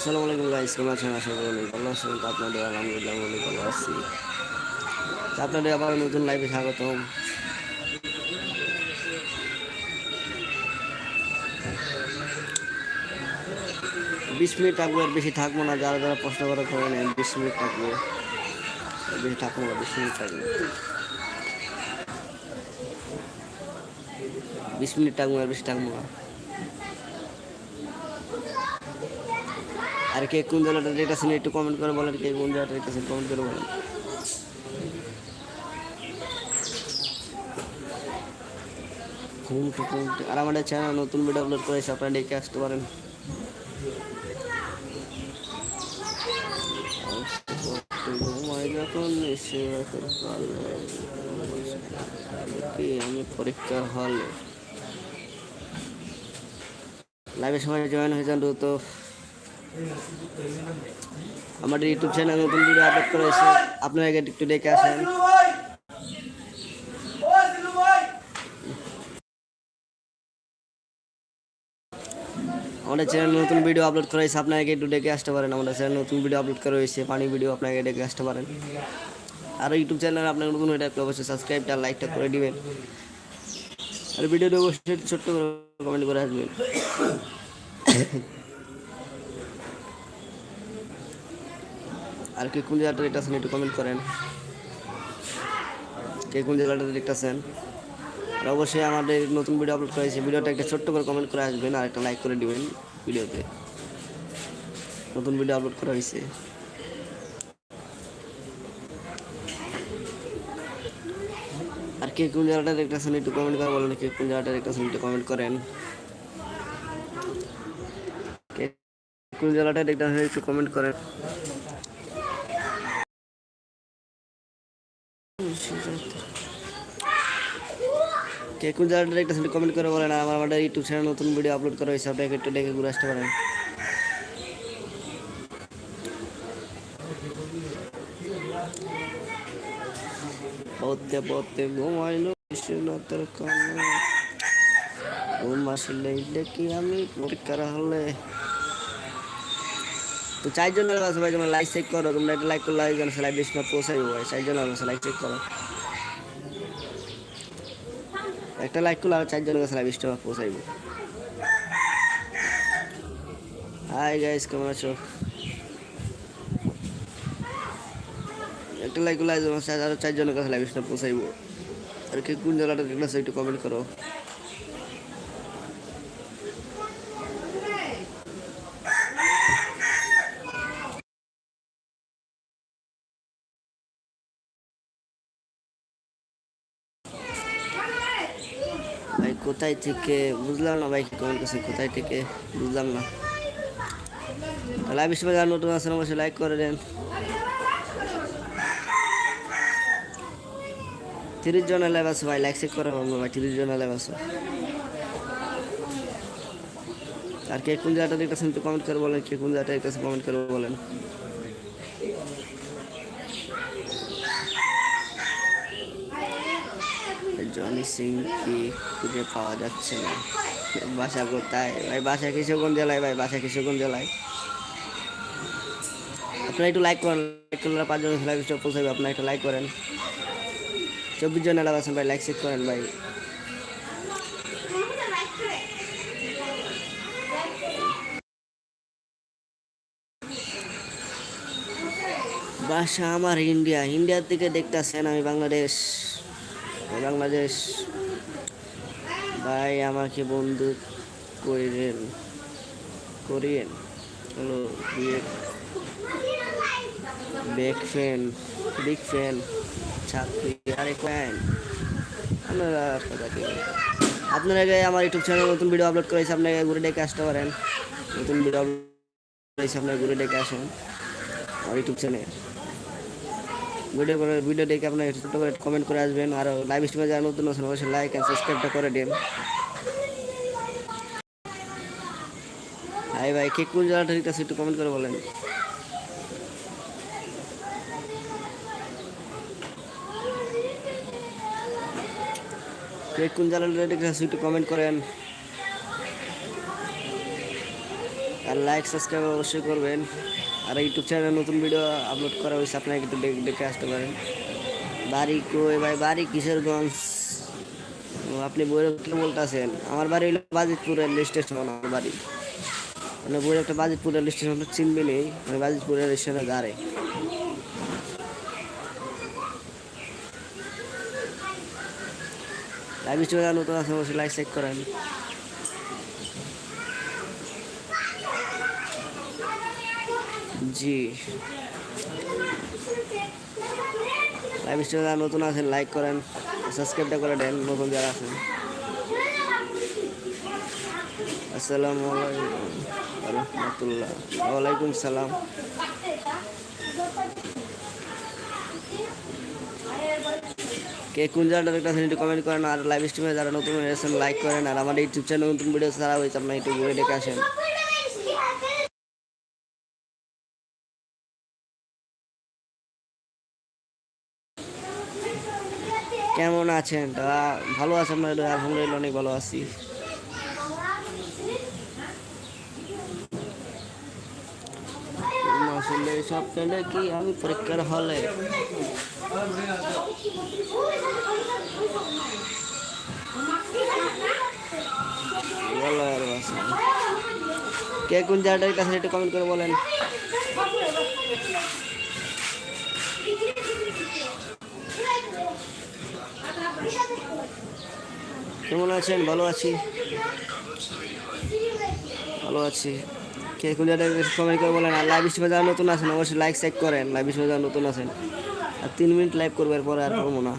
আসসালামু আলাইকুম গাইস কেমন আছেন? আশা করি অনেক ভালো আছেন। তো আপনাদের আলহামদুলিল্লাহ অনেক ভালো আছি। আপনাদের আবার নতুন লাইভে স্বাগতম। বিশ মিনিট থাকব, আর বেশি থাকব না। যারা যারা প্রশ্ন করে করে নেন, বিশ মিনিট থাকব। বেশি থাকব না, বিশ মিনিট থাকব। বিশ মিনিট থাকব আর বেশি থাকব না। আর কে কোন জায়গাটা রেট আছেন একটু কমেন্ট করে বলেন, কে কোন জায়গাটা রেট আছেন কমেন্ট করে বলেন। আর আমাদের চ্যানেল নতুন ভিডিও আপলোড করেছে আপনারা দেখে আসতে পারেন। যখন এসে আমি পরীক্ষার হলে লাইভের সময় জয়েন হয়ে যান দ্রুত। আমাদের ইউটিউব চ্যানেল নতুন ভিডিও আপলোড করেছে আপনারা আগে একটু দেখে আসেন। আমাদের চ্যানেল নতুন ভিডিও আপলোড করা হয়েছে আপনাকে একটু ডেকে আসতে পারেন। আমাদের চ্যানেল নতুন ভিডিও আপলোড করা হয়েছে পানি ভিডিও আপনাকে ডেকে আসতে পারেন। আর ইউটিউব চ্যানেল আপনার নতুন হয়ে অবশ্যই সাবস্ক্রাইবটা লাইকটা করে দিবেন। আর ভিডিওটা অবশ্যই ছোট্ট করে কমেন্ট করে আসবেন। আর কে কোন জায়গাটা দেখতেছেন একটু কমেন্ট করেন। কে কোন জায়গাটা দেখতেছেন আর অবশ্যই আমাদের নতুন ভিডিও আপলোড করা হয়েছে, ভিডিওটা একটা ছোট্ট করে কমেন্ট করে আসবেন আর একটা লাইক করে দিবেন ভিডিওতে নতুন ভিডিও আপলোড করা হয়েছে। আর কে কোন জায়গাটা দেখতেছেন একটু কমেন্ট করে বলেন, কে কোন জায়গাটা দেখতেছেন একটু কমেন্ট করেন। কে কোন জায়গাটা দেখতেছেন একটু কমেন্ট করেন। কে কোন জায়গাটা একটু কমেন্ট করে বলেন, আমার, আমাদের ইউটিউব চ্যানেল নতুন ভিডিও আপলোড করা হয়েছে আপনাকে একটু দেখে ঘুরে আসতে পারেন। পড়তে পড়তে ঘুমাইলো বিশ্বনাথের কানে। ঘুম আসলে দেখি আমি পরীক্ষার হলে। তো চারজন আছে ভাই, তোমরা লাইক চেক করো, তোমরা একটা লাইক করলে লাইভ বেশি না পৌঁছাইবো ভাই, চারজন আছে লাইক চেক করো। একটা লাইক করলে আর চারজনের কাছে লাইভ স্টপ পৌঁছাইবো। হাই গাইস কেমন আছো? একটা লাইক করলে আরও চারজনের কাছে লাইভ স্টপ পৌঁছাইবো। আর কে কোন জায়গাটা দেখলে একটু কমেন্ট করো। কোথায় থেকে বুঝলাম না ভাই কেমন কাছে কোথায় থেকে বুঝলাম না। লাইভ স্ট্রিমে যারা নতুন আছেন, অবশ্যই লাইক করে দেন। তিরিশ জন লাইভ আছে ভাই লাইক চেক করে পাবো ভাই, তিরিশ জন লাইভ আছে। আর কে কোন জায়গাটা দেখতেছেন কমেন্ট করে বলেন, কে কোন জায়গাটা দেখতেছেন কমেন্ট করে বলেন। জনি সিং কি খুঁজে পাওয়া যাচ্ছে না। বাসা কোথায়? ভাই, বাসা কিশোরগঞ্জ জেলায়, ভাই, বাসা কিশোরগঞ্জ জেলায়। আপনারা একটু লাইক করেন লাইক করলে পাঁচজন লাইক পৌঁছাবে আপনারা একটু লাইক করেন। চব্বিশ জন এলাকা আছেন, ভাই লাইক চেক করেন, ভাই। বাসা আমার ইন্ডিয়া, ইন্ডিয়ার দিকে দেখতেছেন আমি বাংলাদেশ। বাংলাদেশ, ভাই আমাকে বন্ধু করিলেন করিয়েন। হলো বেগ ফ্যান বিগ ফ্যান চাকরি আরেক ফ্যান আপনারা আপনারা আমার ইউটিউব চ্যানেল নতুন ভিডিও আপলোড করেছি আপনাকে ঘুরে ডেকে আসতে পারেন। নতুন ভিডিও আপলোড করেছি, আপনারা ঘুরে ডেকে আসেন। আমার ইউটিউব চ্যানেল ভিডিও করে ভিডিও দেখে আপনার ছোটো করে কমেন্ট করে আসবেন আর লাইভ স্ট্রিমে যারা নতুন আছেন, অবশ্যই লাইক অ্যান্ড সাবস্ক্রাইবটা করে দিন। হাই ভাই, কে কোন জায়গাটা ঠিক আছে একটু কমেন্ট করে বলেন। কে কোন জায়গাটা ঠিক আছে একটু কমেন্ট করেন। আর লাইক সাবস্ক্রাইব অবশ্যই করবেন। আর ইউটিউব চ্যানেলে নতুন ভিডিও আপলোড করা হয়েছে, আপনারা একটু দেখ- আসতে পারেন। বাড়ি কই ভাই? বাড়ি কিশোরগঞ্জ। আপনি বইরে কি বলতেছেন? আমার বাড়ি হলো বাজিতপুর রেল স্টেশন, আমার বাড়ি। মানে বইরে একটা বাজিতপুর রেল স্টেশন, চিনবে নেই? মানে বাজিতপুর রেল স্টেশনে দাঁড়ে লাইভ স্ট্রিমে নতুন আছে, অবশ্যই লাইক চেক করেন। জি। লাইভ স্ট্রিমে যারা নতুন আছেন লাইক করেন সাবস্ক্রাইবটা করে দেন, নতুন যারা আছেন। আসসালামু আলাইকুম। ওয়ালাইকুম সালাম। কে কোন জায়গাটা দেখতেছেন একটু কমেন্ট করেন। আর লাইভ স্ট্রিমে যারা নতুন এসেছেন লাইক করেন। আর আমার ইউটিউব চ্যানেল নতুন ভিডিও ছাড়া হয়েছে, আপনার একটু ঘুরে দেখে আসেন। কেমন আছেন? তা ভালো আছেন আপনার আলহামদুলিল্লাহ, অনেক ভালো আছি। সব কেন কি আমি পরীক্ষার হলে? কে কোন জায়গাটার কাছে একটু কমেন্ট করে বলেন। কেমন আছেন? ভালো আছি। ভালো আছি। কে কোন কমেন্ট করে বলেন। আর লাইভ স্ট্রিমে যারা নতুন আছেন, অবশ্যই লাইক চেক করেন। লাইভ স্ট্রিমে যারা নতুন আছেন, আর তিন মিনিট লাইভ করব, এরপরে আর করব না।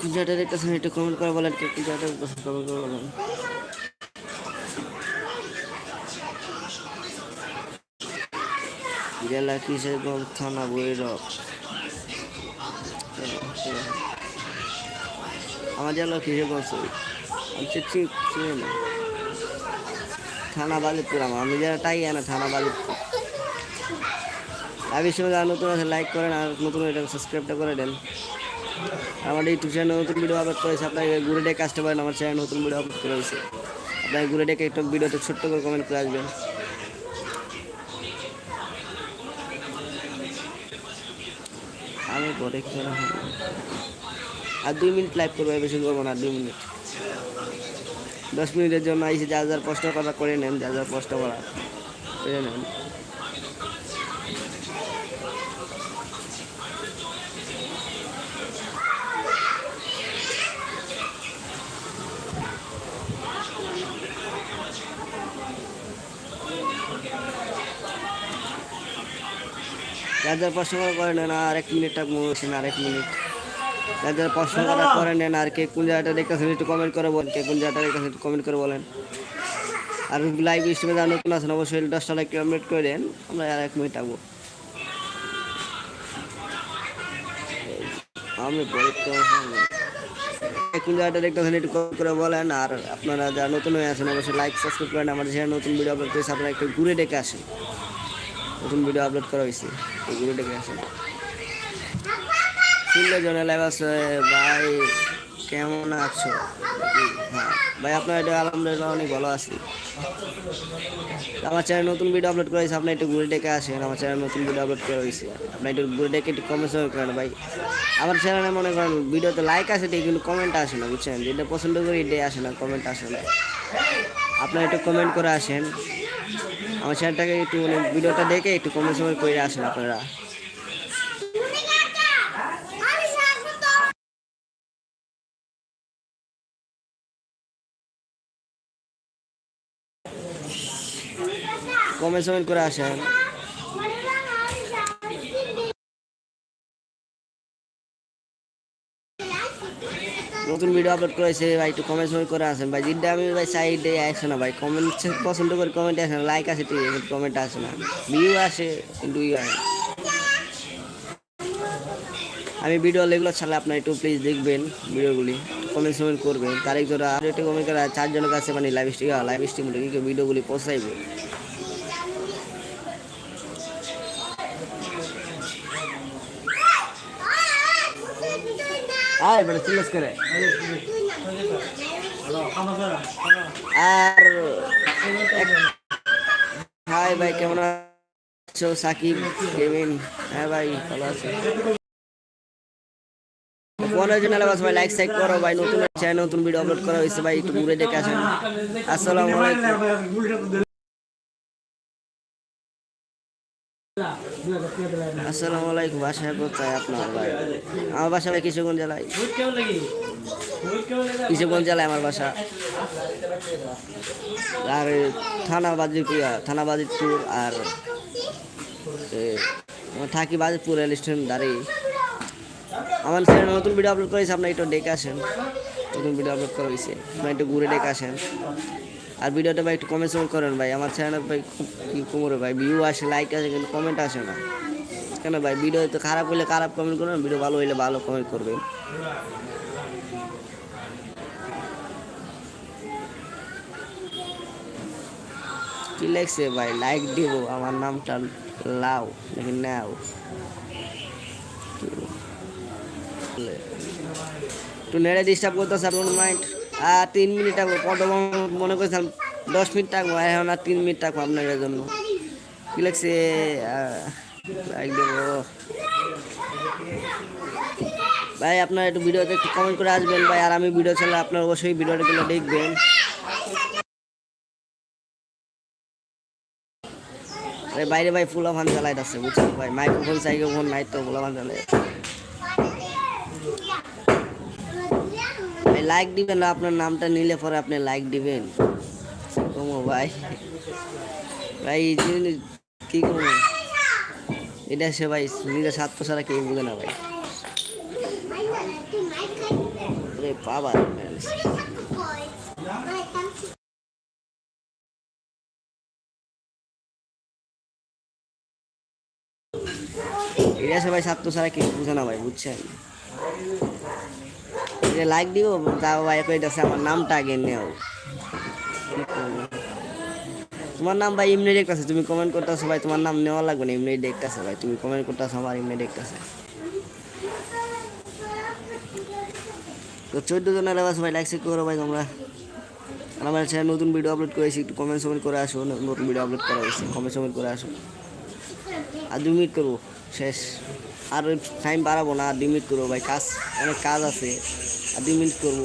কি দেখতেছেন কমেন্ট করে বলেন। কে কমেন্ট করে বলেন। জেলা কিশোরগঞ্জ থানা ভৈরব আমার জেলা কিশোরগঞ্জ আমি তো ঠিক না। থানা বাজিতপুর আমার। আমি যারা টাই না থানা বাজিতপুর আগে সময় যারা নতুন আছে লাইক করেন আর নতুন এটা সাবস্ক্রাইবটা করে দেন। আমার ইউটিউব চ্যানেলে নতুন ভিডিও আপলোড করেছে আপনাকে ঘুরে ডেকে আসতে পারেন, আমার চ্যানেলে নতুন ভিডিও আপলোড করেছে আপনাকে ঘুরে ডেকে একটু ভিডিওতে ছোট্ট করে কমেন্ট করে আসবেন। আমি পরীক্ষা হবে। আর দুই মিনিট লাইভ করব বেশি করব না, দুই মিনিট। দশ মিনিটের জন্য আইসি, যা যার কষ্ট করা করে নেন, যা যার কষ্ট করা করে নেন। যার যার প্রশ্ন করা নেন আর এক মিনিটটা মোশন আর এক মিনিট। যার যার প্রশ্ন করা নেন আর কে কোন জায়গাটা দেখতেছেন, একটু কমেন্ট করে বলেন, কে কোন জায়গাটা দেখতেছেন, একটু কমেন্ট করে বলেন। আর লাইভ স্ট্রিমে যারা নতুন আছেন, অবশ্যই দশটা লাইক কমেন্ট করে দেন, আমরা আর এক মিনিট থাকব। আমি। কোন জায়গাটা দেখতেছেন, একটু কমেন্ট করে বলেন। আর আপনারা যারা নতুন হয়ে আছেন, অবশ্যই লাইক সাবস্ক্রাইব করেন। আমাদের যেখানে নতুন ভিডিও আপলোড আপনারা একটু ঘুরে ডেকে আসেন। নতুন ভিডিও আপলোড করা হয়েছে। এই ঘুরে ডেকে আসেন। সুন্দর জনে লাইভ আছে ভাই, কেমন আছো? হ্যাঁ ভাই, আপনার এটা আলহামদুলিল্লাহ অনেক ভালো আছি। আমার চ্যানেল নতুন ভিডিও আপলোড করা হয়েছে, আপনি একটু ঘুরে ডেকে আসেন। আমার চ্যানেল নতুন ভিডিও আপলোড করা হয়েছে। আপনি একটু ঘুরে ডেকে একটু কমেন্ট করেন, ভাই। আমার চ্যানেলে মনে করেন ভিডিওতে লাইক আসে ঠিক কিন্তু কমেন্ট আসে না, বুঝছেন? যেটা পছন্দ করি, এটাই আসে না কমেন্ট আসে না। আপনারা একটু কমেন্ট করে আসেন। আমার চ্যানেলটাকে একটু মানে ভিডিওটা দেখে একটু কমেন্ট সময় করে আসেন আপনারা। কমেন্ট সময় করে আসেন। নতুন ভিডিও আপলোড করেছে, ভাই একটু কমেন্ট সময় করে আসেন। ভাই যেটা আমি ভাই সাইডে আসে না, ভাই। কমেন্ট পছন্দ করে কমেন্ট আসে না লাইক আসে, ঠিক আছে কমেন্ট আসে না। ভিউ আসে, কিন্তু ইউ আসে আমি ভিডিও এগুলো ছাড়লে আপনার একটু প্লিজ দেখবেন ভিডিওগুলি কমেন্ট সমেন্ট করবেন। ধরে আর একটু কমেন্ট করে, চারজনের কাছে মানে লাইভ স্ট্রিম লাইভ স্ট্রিম ভিডিওগুলি পৌঁছাইবে। আয় করে আর হাই ভাই, কেমন আছো? সাকিব কেমিন হ্যাঁ ভাই, ভালো আছে। ভাই লাইক সাইক করো ভাই, নতুন নতুন ভিডিও আপলোড করা হয়েছে ভাই, একটু ঘুরে দেখে আসেন। আসসালামু আলাইকুম। আসসালামু আলাইকুম বাসায় কোথায় আপনার ভাই? আমার বাসা ভাই কিশোরগঞ্জ জেলায়। কিশোরগঞ্জ জেলায় আমার বাসা। আর থানা বাজিপুর থানা বাজিতপুর আর থাকি বাজিতপুর রেল স্টেশন দাঁড়িয়ে আমার চ্যানেলে নতুন ভিডিও আপলোড করেছি, আপনার একটু ডেকে আসেন। নতুন ভিডিও আপলোড করা হয়েছে, আপনার একটু ঘুরে ডেকে আসেন। আর ভিডিওটা ভাই একটু কমেন্ট সমেন্ট করেন ভাই। আমার চ্যানেল ভাই খুব কোমরে ভাই ভিউ আসে লাইক আসে, কিন্তু কমেন্ট আসে না। কেন ভাই ভিডিও তো খারাপ হলে খারাপ কমেন্ট করবেন ভিডিও ভালো হলে ভালো কমেন্ট করবেন। কি লাগছে ভাই? লাইক দিব, আমার নামটা লাও, নাকি নাও? একটু নেড়ে ডিস্টার্ব করতেছে আপনার মাইন্ড আর তিন মিনিট থাকব মিনিট মনে করছিলাম দশ মিনিট থাকব এখন আর তিন মিনিট থাকব আপনাদের জন্য। কি লাগছে? ভাই, আপনার একটু ভিডিওতে একটু কমেন্ট করে আসবেন ভাই, আর আমি ভিডিও চাইলে আপনার অবশ্যই ভিডিওটাগুলো দেখবেন। বাইরে ভাই ফুলা ফান চালাইতে আছে বুঝছেন? ভাই মাইক্রোফোন সাইক্রোফোন নাই তো ফুলা ফান চালাই লাইক দিবেন আপনার নামটা নিলে পরে আপনি লাইক দিবেন। কমো ভাই। ভাই কি করব? এটা সে ভাই, নিজের স্বার্থ ছাড়া কেউ বুঝে না ভাই। বাবা এটা সবাই স্বার্থ ছাড়া কেউ বুঝে না ভাই, বুঝছেন? এটা লাইক দিব, তাও ভাই কইতেছে আমার নামটা আগে নেও। তোমার নাম ভাই এমনি দেখতেছে, তুমি কমেন্ট করতেছো ভাই, তোমার নাম নেওয়া লাগবে না, এমনি দেখতেছে ভাই, তুমি কমেন্ট করতেছো, আমার এমনি দেখতেছে। তো চোদ্দ জনের আবার সবাই লাইক করো ভাই তোমরা। আর আমার চ্যানেল নতুন ভিডিও আপলোড করেছি একটু কমেন্ট সমেন্ট করে আসো, নতুন ভিডিও আপলোড করা হয়েছে কমেন্ট সমেন্ট করে আসো। আর দুই মিনিট করব, শেষ। আর টাইম বাড়াবো না, আর মিনিট করব ভাই, কাজ, অনেক কাজ আছে, আর মিনিট করব।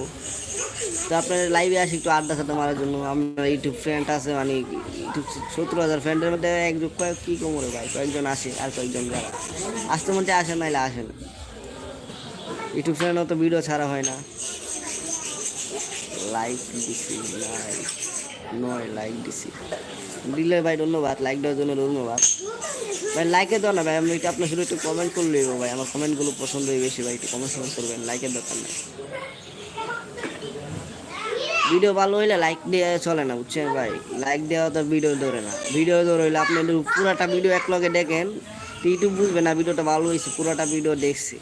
তো আপনার লাইভে আসি একটু আড্ডা সাড্ডা মারার জন্য। আপনার ইউটিউব ফ্রেন্ড আছে মানে ইউটিউব সত্তর হাজার ফ্রেন্ডের মধ্যে একজন কয়েক, কী কমরে ভাই, কয়েকজন আসে, আর কয়েকজন যারা। আসতে মধ্যে আসে নাইলে আসে না ইউটিউব চ্যানেলেও তো ভিডিও ছাড়া হয় না। লাইক নাই নয় লাইক দিছি। দিলে ভাই ধন্যবাদ লাইক দেওয়ার জন্য ধন্যবাদ। ভাই লাইকে দাও না ভাই, আমি একটু আপনার শুধু একটু কমেন্ট করলে ভাই, আমার কমেন্টগুলো পছন্দ হয় বেশি ভাই, একটু কমেন্ট কমেন্ট করবেন লাইকের দরকার নাই। ভিডিও ভালো হইলে লাইক দেওয়া চলে না, বুঝছেন ভাই? লাইক দেওয়া তো ভিডিও ধরে না। ভিডিও ধরে হইলে আপনি পুরাটা ভিডিও এক লগে দেখেন ইউটিউব বুঝবে না ভিডিওটা ভালো হয়েছে পুরাটা ভিডিও দেখছি।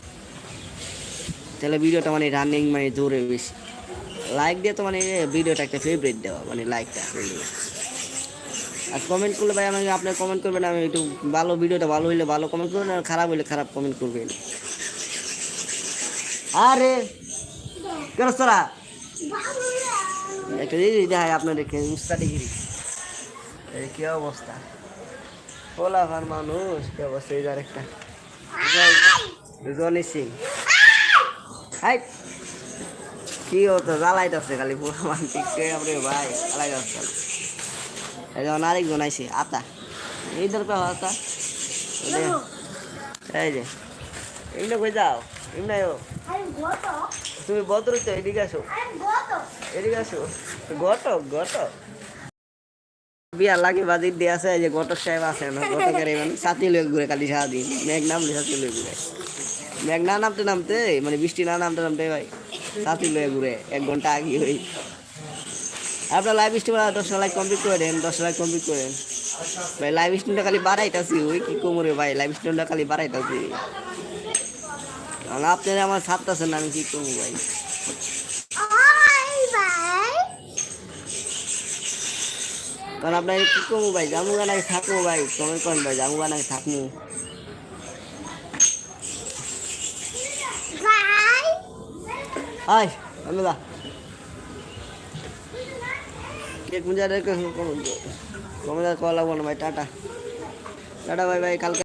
তাহলে ভিডিওটা মানে রানিং মানে ধরে বেশি। লাইক দিয়ে তো মানে ভিডিওটা একটা ফেভারিট দেওয়া মানে লাইকটা আর কমেন্ট করলে ভাই আমাকে আপনি কমেন্ট করবেন, আমি একটু ভালো ভিডিওটা ভালো হইলে ভালো কমেন্ট করবেন, আর খারাপ হইলে খারাপ কমেন্ট করবেন। আরে! কেন তোরা একটা জিনিস দেখায় আপনার দেখে উস্তাদিগিরি এই কি অবস্থা? পোলা ভার মানুষ, কি অবস্থা, এই যার একটা জনি সিং হাই! কি হতো? জ্বালাইতেছে খালি পোলা মান টিকছে আপনি ভাই? জ্বালাইতেছে যেমন আরেকজন আইসে আতা। এই দরকার আতা। এই যে। এমনি কই যাও? এমনি তুমি বদর তো এদিকে আসো। এদিকে আসো। ঘটক বিয়া লাগে বাজির দিয়ে আছে যে ঘটক সাহেব আছে না, ঘটকের সাথী লয়ে ঘুরে খালি সারাদিন। মেঘ নামলে সাথী লয়ে ঘুরে। মেঘ না নামতে নামতে মানে বৃষ্টি না নামতে নামতে ভাই সাথী লয়ে ঘুরে, এক ঘণ্টা আগে ওই আপনার লাইভ স্ট্রিম দশটা লাইক কমপ্লিট করে দেন দশটা লাইক কমপ্লিট করেন ভাই লাইভ স্ট্রিমটা খালি বাড়াইতাছি, ওই কি কোমরে ভাই লাইভ স্ট্রিমটা খালি বাড়াইতাছি। আপনারা আমার ছাড়তেছেন আমি কি করব ভাই? কারণ আপনার কি করব ভাই? জামু গানায় থাকব ভাই কমেন্ট করেন ভাই জামু গানায় থাকব। আল্লাহ কেক মুজা রেখে কমে কলা লাগবো না ভাই টাটা। টাটা ভাই ভাই কালকে